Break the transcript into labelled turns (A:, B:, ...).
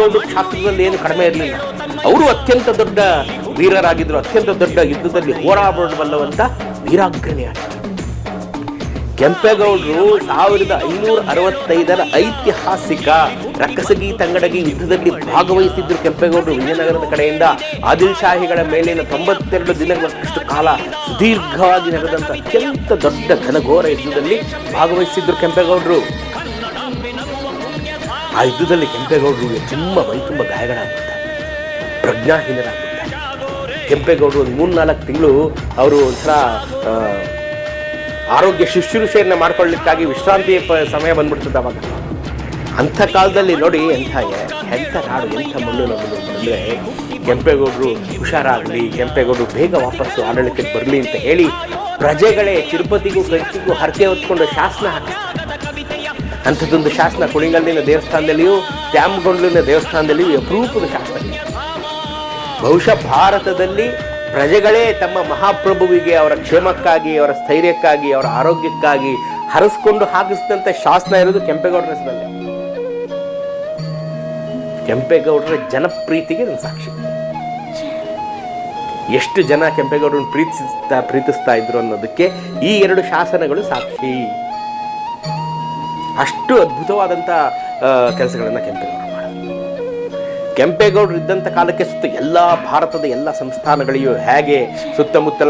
A: ಕೆಂಪೇಗೌಡರು ಕ್ಷಾತ್ರದಲ್ಲಿ ಏನು ಕಡಿಮೆ ಇರಲಿಲ್ಲ. ಅವರು ಅತ್ಯಂತ ದೊಡ್ಡ ವೀರರಾಗಿದ್ದರು ಅತ್ಯಂತ ದೊಡ್ಡ ಯುದ್ಧದಲ್ಲಿ ಹೋರಾಡಬಲ್ಲವಂತ ವೀರಾಗ್ರಣಿಯಾಗಿದ್ದರು ಕೆಂಪೇಗೌಡರು ಸಾವಿರದ ಐನೂರ ಅರವತ್ತೈದರ ಐತಿಹಾಸಿಕ ರಕ್ಕಸಗಿ ತಂಗಡಗಿ ಯುದ್ಧದಲ್ಲಿ ಭಾಗವಹಿಸಿದ್ರು ಕೆಂಪೇಗೌಡರು ವಿಜಯನಗರದ ಕಡೆಯಿಂದ. ಆದಿಲ್ ಶಾಹಿಗಳ ಮೇಲಿನ ತೊಂಬತ್ತೆರಡು ದಿನಗಳಷ್ಟು ಕಾಲ ಸುದೀರ್ಘವಾಗಿ ನಡೆದಂಥ ಅತ್ಯಂತ ದೊಡ್ಡ ಘನಘೋರ ಯುದ್ಧದಲ್ಲಿ ಭಾಗವಹಿಸಿದ್ರು ಕೆಂಪೇಗೌಡರು. ಆ ಯುದ್ಧದಲ್ಲಿ ಕೆಂಪೇಗೌಡರು ತುಂಬ ಮೈ ತುಂಬ ಗಾಯಗಳಾಗುತ್ತೆ ಪ್ರಜ್ಞಾಹೀನರಾಗುತ್ತಾರೆ ಕೆಂಪೇಗೌಡರು ಒಂದು ಮೂರ್ನಾಲ್ಕು ತಿಂಗಳು ಅವರು ಒಂಥರ ಆರೋಗ್ಯ ಶುಶ್ರೂಷೆಯನ್ನು ಮಾಡ್ಕೊಳ್ಳಿಕ್ಕಾಗಿ ವಿಶ್ರಾಂತಿ ಸಮಯ ಬಂದ್ಬಿಡ್ತದೆ ಅವಾಗ. ಅಂಥ ಕಾಲದಲ್ಲಿ ನೋಡಿ ಎಂಥ ಎಂಥ ನಾಡು, ಎಂಥ ಮಣ್ಣು ನಮ್ಮದು ಅಂದರೆ ಕೆಂಪೇಗೌಡರು ಹುಷಾರಾಗಲಿ, ಕೆಂಪೇಗೌಡರು ಬೇಗ ವಾಪಸ್ಸು ಆಡಳಿತಕ್ಕೆ ಬರಲಿ ಅಂತ ಹೇಳಿ ಪ್ರಜೆಗಳೇ ತಿರುಪತಿಗೂ ಗಂಟಿಗೂ ಹರಕೆ ಹೊತ್ಕೊಂಡು ಶಾಸನ ಹಾಕಿಸ್ತಾರೆ. ಅಂಥದ್ದೊಂದು ಶಾಸನ ಕುಣಿಗಲ್ಲಿನ ದೇವಸ್ಥಾನದಲ್ಲಿಯೂ, ತ್ಯಾಮಗೊಂಡ್ಲಿನ ದೇವಸ್ಥಾನದಲ್ಲಿಯೂ ಅಪರೂಪದ ಶಾಸನ ಬಹುಶಃ ಭಾರತದಲ್ಲಿ ಪ್ರಜೆಗಳೇ ತಮ್ಮ ಮಹಾಪ್ರಭುವಿಗೆ, ಅವರ ಕ್ಷೇಮಕ್ಕಾಗಿ, ಅವರ ಸ್ಥೈರ್ಯಕ್ಕಾಗಿ, ಅವರ ಆರೋಗ್ಯಕ್ಕಾಗಿ ಹರಿಸ್ಕೊಂಡು ಹಾಕಿಸಿದಂಥ ಶಾಸನ ಇರೋದು ಕೆಂಪೇಗೌಡರ ಹೆಸರಲ್ಲಿ. ಕೆಂಪೇಗೌಡರ ಜನಪ್ರೀತಿಗೆ ನನ್ನ ಸಾಕ್ಷಿ. ಎಷ್ಟು ಜನ ಕೆಂಪೇಗೌಡರನ್ನು ಪ್ರೀತಿಸ್ತಾ ಪ್ರೀತಿಸ್ತಾ ಇದ್ರು ಅನ್ನೋದಕ್ಕೆ ಈ ಎರಡು ಶಾಸನಗಳು ಸಾಕ್ಷಿ. ಅಷ್ಟು ಅದ್ಭುತವಾದಂಥ ಕೆಲಸಗಳನ್ನು ಕೆಂಪೇಗೌಡರು ಕೆಂಪೇಗೌಡರು ಇದ್ದಂಥ ಕಾಲಕ್ಕೆ ಸುತ್ತ ಎಲ್ಲ ಭಾರತದ ಎಲ್ಲ ಸಂಸ್ಥಾನಗಳಿಗೂ ಹೇಗೆ ಸುತ್ತಮುತ್ತಲ